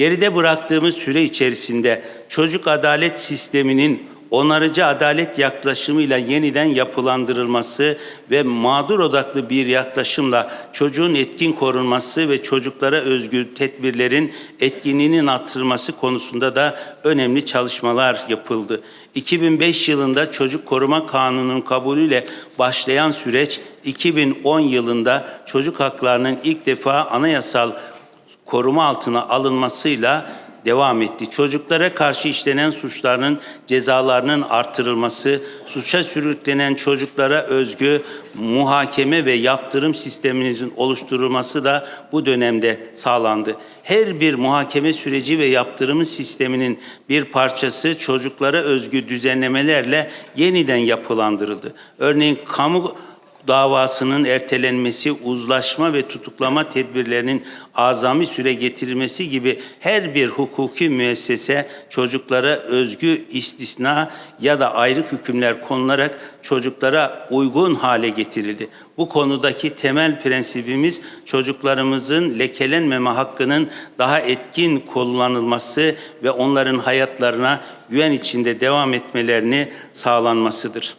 Geride bıraktığımız süre içerisinde çocuk adalet sisteminin onarıcı adalet yaklaşımıyla yeniden yapılandırılması ve mağdur odaklı bir yaklaşımla çocuğun etkin korunması ve çocuklara özgü tedbirlerin etkinliğinin artırılması konusunda da önemli çalışmalar yapıldı. 2005 yılında Çocuk Koruma Kanunu'nun kabulüyle başlayan süreç 2010 yılında çocuk haklarının ilk defa anayasal koruma altına alınmasıyla devam etti. Çocuklara karşı işlenen suçların cezalarının artırılması, suça sürüklenen çocuklara özgü muhakeme ve yaptırım sisteminizin oluşturulması da bu dönemde sağlandı. Her bir muhakeme süreci ve yaptırımı sisteminin bir parçası çocuklara özgü düzenlemelerle yeniden yapılandırıldı. Örneğin kamu davasının ertelenmesi, uzlaşma ve tutuklama tedbirlerinin azami süre getirilmesi gibi her bir hukuki müessese çocuklara özgü istisna ya da ayrık hükümler konularak çocuklara uygun hale getirildi. Bu konudaki temel prensibimiz çocuklarımızın lekelenmeme hakkının daha etkin kullanılması ve onların hayatlarına güven içinde devam etmelerini sağlanmasıdır.